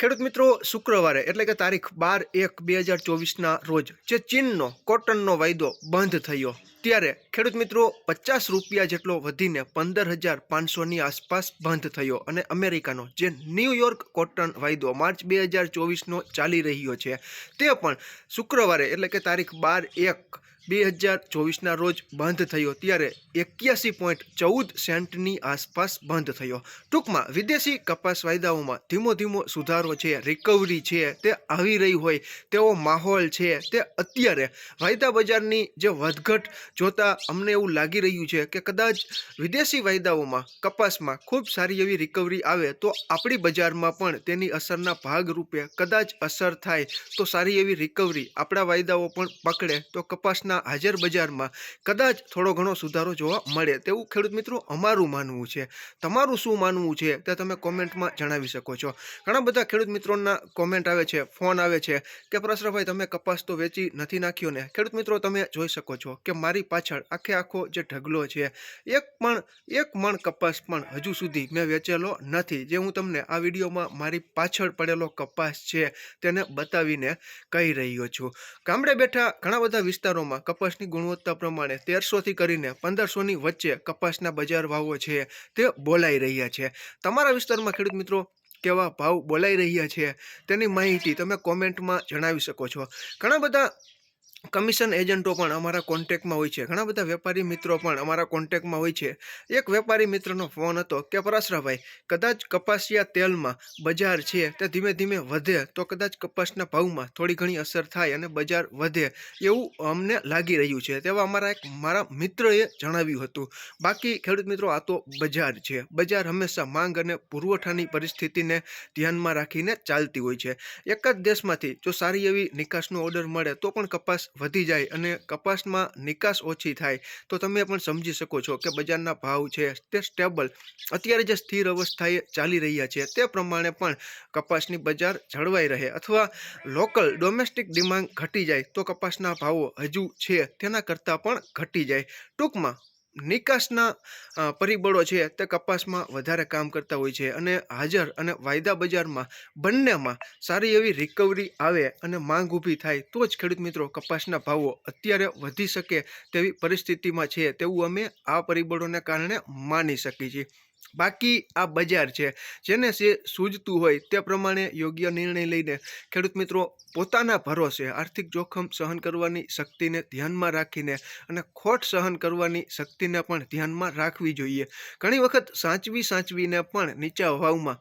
ખેડૂત મિત્રો, શુક્રવારે, એટલે કે તારીખ બાર એક બે હજાર ચોવીસના રોજ, જે ચીનનો, કોટનનો વાયદો બંધ થયો. ત્યારે ખેડૂત મિત્રો, પચાસ રૂપિયા જેટલો વધીને પંદર હજાર પાંચસોની આસપાસ બંધ થયો અને અમેરિકાનો, જે ન્યૂયોર્ક કોટન વાયદો માર્ચ બે હજાર ચોવીસનો ચાલી રહ્યો છે. તે પણ શુક્રવારે, એટલે કે તારીખ બાર એક બે હજાર ચોવીસના રોજ બંધ થયો ત્યારે એક્યાસી પોઈન્ટ ચૌદ સેન્ટની આસપાસ બંધ થયો. ટૂંકમાં વિદેશી કપાસ વાયદાઓમાં ધીમો ધીમો સુધારો છે રિકવરી છે, તે આવી રહી હોય તેવો માહોલ છે, તે અત્યારે વાયદા બજારની જે વધઘટ જોતા અમને એવું લાગી રહ્યું છે કે કદાચ વિદેશી વાયદાઓમાં કપાસમાં ખૂબ સારી એવી રિકવરી આવે તો આપણી બજારમાં પણ તેની અસરના ભાગરૂપે કદાચ અસર થાય તો સારી એવી રિકવરી આપણા વાયદાઓ પણ પકડે તો કપાસના હાજર બજારમાં કદાચ થોડો ઘણો સુધારો જોવા મળે. તેવું ખેડૂત મિત્રો અમારું માનવું છે. તમારું શું માનવું છે તે તમે કોમેન્ટમાં જણાવી શકો છો. ઘણા બધા ખેડૂત મિત્રોના કોમેન્ટ આવે છે, ફોન આવે છે કે પ્રસરભાઈ તમે કપાસ તો વેચી નથી નાખ્યો ને? ખેડૂત મિત્રો, તમે જોઈ શકો છો કે મારી પાછળ આખે આખો જે ઢગલો છે, એક પણ, એક મણ કપાસ પણ હજુ સુધી મેં વેચેલો નથી. જે હું તમને આ વિડીયોમાં મારી પાછળ પડેલો કપાસ છે તેને બતાવીને કહી રહ્યો છું. ગામડે બેઠા ઘણા બધા વિસ્તારોમાં કપાસની ગુણવત્તા પ્રમાણે તેરસોથી કરીને પંદરસોની વચ્ચે કપાસના બજાર ભાવો છે તે બોલાઈ રહ્યા છે. તમારા વિસ્તારમાં ખેડૂત મિત્રો કેવા ભાવ બોલાઈ રહ્યા છે તેની માહિતી તમે કોમેન્ટમાં જણાવી શકો છો. ઘણા બધા કમિશન એજન્ટો પણ અમારા કોન્ટેક્ટમાં હોય છે. ઘણા બધા વેપારી મિત્રો પણ અમારા કોન્ટેક્ટમાં હોય છે. એક વેપારી મિત્રનો ફોન હતો કે, પરાશરાભાઈ, કદાચ કપાસિયા તેલમાં બજાર છે તે ધીમે ધીમે વધે, તો કદાચ કપાસના ભાવમાં થોડી ઘણી અસર થાય અને બજાર વધે એવું અમને લાગી રહ્યું છે. તેવા અમારા એક મારા મિત્રએ જણાવ્યું હતું. બાકી ખેડૂત મિત્રો, આ તો બજાર છે. બજાર હંમેશા માંગ અને પુરવઠાની પરિસ્થિતિને ધ્યાનમાં રાખીને ચાલતી હોય છે. એક જ દેશમાંથી જો સારી એવી નિકાસનો ઓર્ડર મળે, તો પણ કપાસ વધી જાય અને કપાસમાં નિકાસ ઓછી થાય, તો તમે પણ સમજી શકો છો કે બજારના ભાવ છે તે સ્ટેબલ અત્યારે જે સ્થિર અવસ્થાએ ચાલી રહ્યા છે તે પ્રમાણે પણ કપાસની બજાર જળવાઈ રહે અથવા લોકલ ડોમેસ્ટિક ડિમાન્ડ ઘટી જાય, તો કપાસના ભાવો હજુ છે, તેના કરતાં પણ ઘટી જાય. ટૂંકમાં નિકાસના પરિબળો છે તે કપાસમાં વધારે કામ કરતા હોય છે અને હાજર અને વાયદા બજારમાં બંનેમાં સારી એવી રિકવરી આવે અને માંગ ઊભી થાય, તો જ ખેડૂત મિત્રો કપાસના ભાવો અત્યારે વધી શકે તેવી પરિસ્થિતિમાં છે, તેવું અમે આ પરિબળોને કારણે માની શકીએ છીએ. બાકી આ બજાર છે, જેને જે સૂઝતું હોય તે પ્રમાણે યોગ્ય નિર્ણય લઈને ખેડૂત મિત્રો પોતાના ભરોસે આર્થિક જોખમ સહન કરવાની શક્તિને ધ્યાનમાં રાખીને અને ખોટ સહન કરવાની શક્તિને પણ ધ્યાનમાં રાખવી જોઈએ. ઘણી વખત સાચવી સાચવીને પણ નીચા ભાવમાં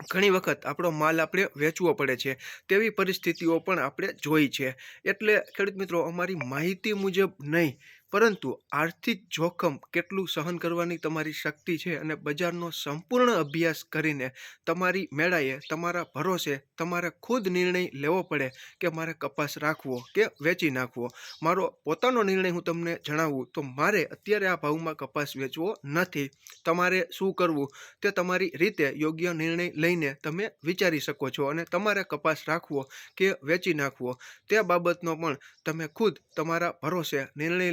ઘણી વખત આપણો માલ આપણે વેચવો પડે છે, તેવી પરિસ્થિતિઓ પણ આપણે જોઈ છે. એટલે ખેડૂત મિત્રો, અમારી માહિતી મુજબ નહીં પરંતુ આર્થિક જોખમ કેટલું સહન કરવાની તમારી શક્તિ છે અને બજારનો સંપૂર્ણ અભ્યાસ કરીને તમારી મેળાએ તમારા ભરોસે તમારે ખુદ નિર્ણય લેવો પડે કે મારે કપાસ રાખવો કે વેચી નાખવો. મારો પોતાનો નિર્ણય હું તમને જણાવું તો મારે અત્યારે આ ભાવમાં કપાસ વેચવો નથી. તમારે શું કરવું? તે તમારી રીતે યોગ્ય નિર્ણય લઈને તમે વિચારી શકો છો અને તમારે કપાસ રાખવો કે વેચી નાખવો. તે બાબતનો પણ તમે ખુદ તમારા ભરોસે નિર્ણય